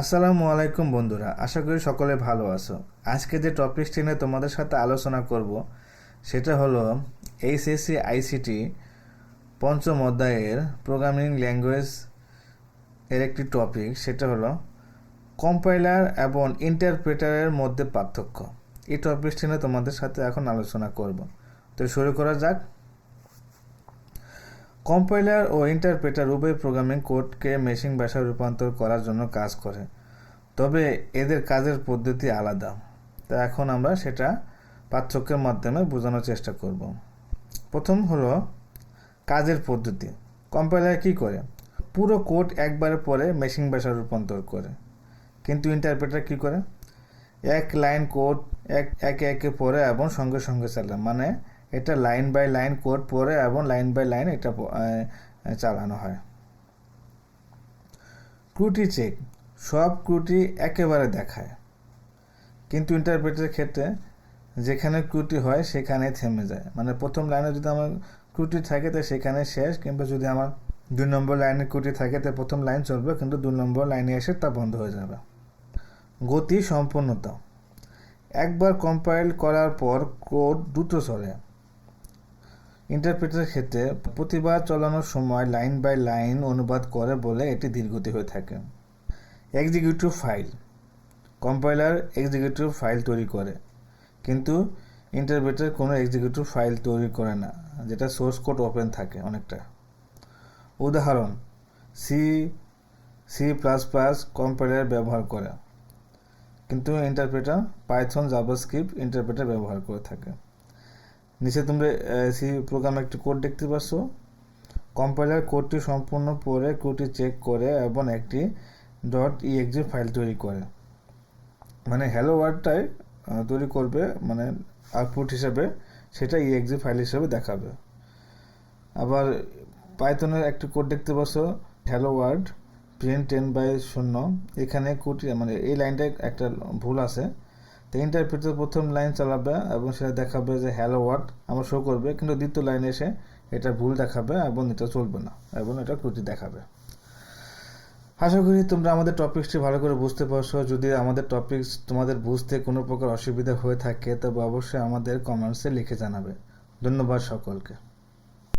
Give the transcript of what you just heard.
আসসালামু আলাইকুম বন্ধুরা, আশা করি সকলে ভালো আছো। আজকে যে টপিকটি নিয়ে তোমাদের সাথে আলোচনা করব, সেটা হলো এইচএসসি আইসিটি পঞ্চম অধ্যায়ের প্রোগ্রামিং ল্যাঙ্গুয়েজ এর একটি টপিক সেটা হলো কম্পাইলার এবং ইন্টারপ্রেটারের মধ্যে পার্থক্য। এই টপিকটি নিয়ে তোমাদের সাথে এখন আলোচনা করব। তো শুরু করা যাক। কম্পাইলার ও ইন্টারপ্রেটার উভয় প্রোগ্রামিং কোডকে মেশিন ভাষায় রূপান্তর করার জন্য কাজ করে, তবে এদের কাজের পদ্ধতি আলাদা। তা এখন আমরা সেটা পার্থক্যের মাধ্যমে বোঝানোর চেষ্টা করব। প্রথম হলো কাজের পদ্ধতি। কম্পাইলার কি করে? পুরো কোড একবারে পরে মেশিন ভাষায় রূপান্তর করে। কিন্তু ইন্টারপ্রেটার কি করে? এক লাইন কোড এক, একে একে পরে এবং সঙ্গে সঙ্গে চালায়। মানে এটা লাইন বাই লাইন কোড পড়ে এবং লাইন বাই লাইন এটা চালানো হয়। ক্রুটি চেক। সব ক্রুটি একেবারে দেখায়। কিন্তু ইন্টারপ্রেটের ক্ষেত্রে যেখানে ক্রুটি হয় সেখানে থেমে যায়। মানে প্রথম লাইনে যদি আমার ক্রুটি থাকে তো সেখানে শেষ, কিংবা যদি আমার দুই নম্বর লাইনে ক্রুটি থাকে তো প্রথম লাইন চলবে, কিন্তু দুই নম্বর লাইনে এসে তা বন্ধ হয়ে যাবে। গতি সম্পূর্ণতা। একবার কম্পাইল করার পর কোড দ্রুত চলে। ইন্টারপ্রেটারের ক্ষেত্রে প্রতিবার চলানোর সময় লাইন বাই লাইন অনুবাদ করে বলে এটি ধীরগতি হয়ে থাকে। Executive file compiler executive file তৈরি করে। কিন্তু ইন্টারপ্রেটার কোনো এক্সিকিউটিভ ফাইল তৈরি করে না, যেটা সোর্স কোড ওপেন থাকে অনেকটা। উদাহরণ C C plus plus compiler ব্যবহার করে। কিন্তু ইন্টারপ্রেটার পাইথন জাভাস্ক্রিপ্ট ইন্টারপ্রেটার ব্যবহার করে থাকে। নিচে তোমরা সি প্রোগ্রামে একটি কোড দেখতে পাচ্ছ কম্পাইলার কোডটি সম্পূর্ণ পড়ে কোডটি চেক করে এবং একটি. ডট ইএক্সি ফাইল তৈরি করে। মানে হ্যালো ওয়ার্ডটাই তৈরি করবে মানে আউটপুট হিসাবে সেটা ইএক্সি ফাইল হিসাবে দেখাবে। আবার পাইথনের একটি কোড দেখতে পাচ্ছ hello world print ten by শূন্য। এখানে কোডটি মানে এই লাইনটায় একটা ভুল আছে। তো ইন্টারপ্রেটার প্রথম লাইন চালাবে এবং সেটা দেখাবে যে হ্যালো ওয়ার্ড আমার শো করবে, কিন্তু দ্বিতীয় লাইনে এসে এটা ভুল দেখাবে এবং এটা চলবে না এবং এটা ত্রুটি দেখাবে। আশা করি তোমরা আমাদের টপিকসটি ভালো করে বুঝতে পারছ। যদি আমাদের টপিকস তোমাদের বুঝতে কোনো প্রকার অসুবিধা হয়ে থাকে, তবে অবশ্যই আমাদের কমেন্টসে লিখে জানাবে। ধন্যবাদ সকলকে।